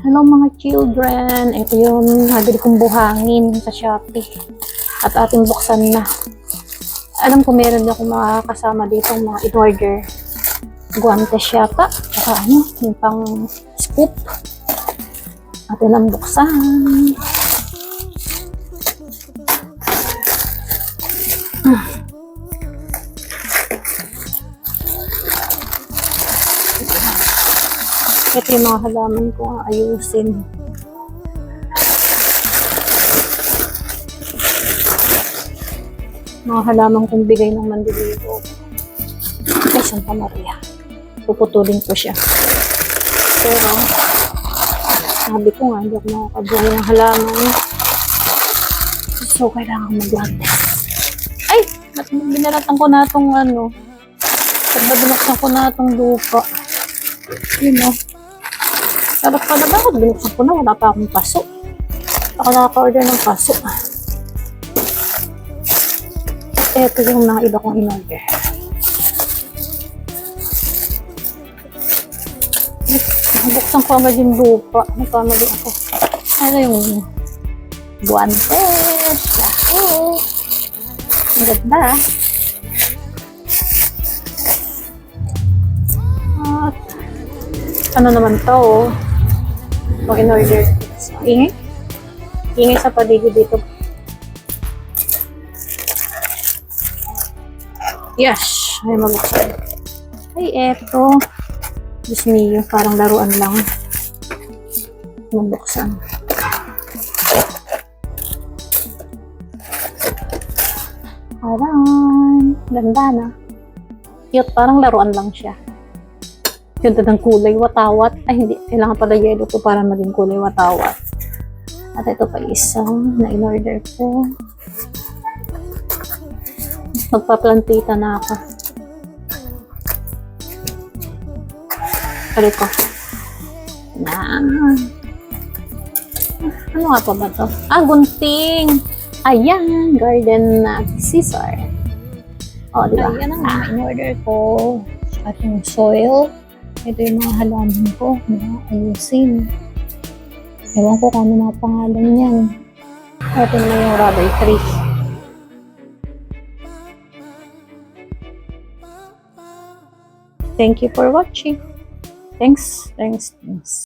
Hello mga children. Ito yung nabili kong buhangin sa Shopee. At ating buksan na. Alam ko meron akong mga kasama dito mga in-order. Guantes yata. Saka ano, yung pang scoop. Atin ang buksan. Ito yung mga halaman ko ang ayusin. Mga halaman kong bigay ng mandiligo. Ay, Santa Maria. Puputulin ko siya. Pero, sabi ko nga, hindi ako makakabuhay ng halaman. So, kailangan mag-lantes. Ay! Ba't binalatan ko na itong ano? Ba't ba binuksan ko na itong lupa? Yun o. Dapat pala ba ako binuksan ko na? Wala pa akong paso. Ako nakaka-order ng paso. Ito yung mga iba kong in-order. Buksan ko agad yung lupa. Nagkamali ako. Ano yung guantes? Yahoo! Ang ganda. At ano naman to? Pag in-order. Ingay? Ingay sa paligid dito. Yes! Ay, mabuksan. Ay, eto. Diyos mio, parang laruan lang. Mabuksan. Parang ganda na. Cute, parang laruan lang siya. Ganda ng kulay watawat. Ay, hindi. Kailangan pala yellow to para maging kulay watawat. At ito pa isang na in-order ko. Magpaplantita na ako. Pari ko. Na. Ano nga pa ba to? Ah, gunting! Ayan, garden na scissor. O, di ba? Ayan ang in-order ko. At yung soil. Ito yung mga halaman ko na ayusin. Ewan ko kung ano mga pangalan yan. Ito na yung rubber tree. Thank you for watching. Thanks, thanks, thanks.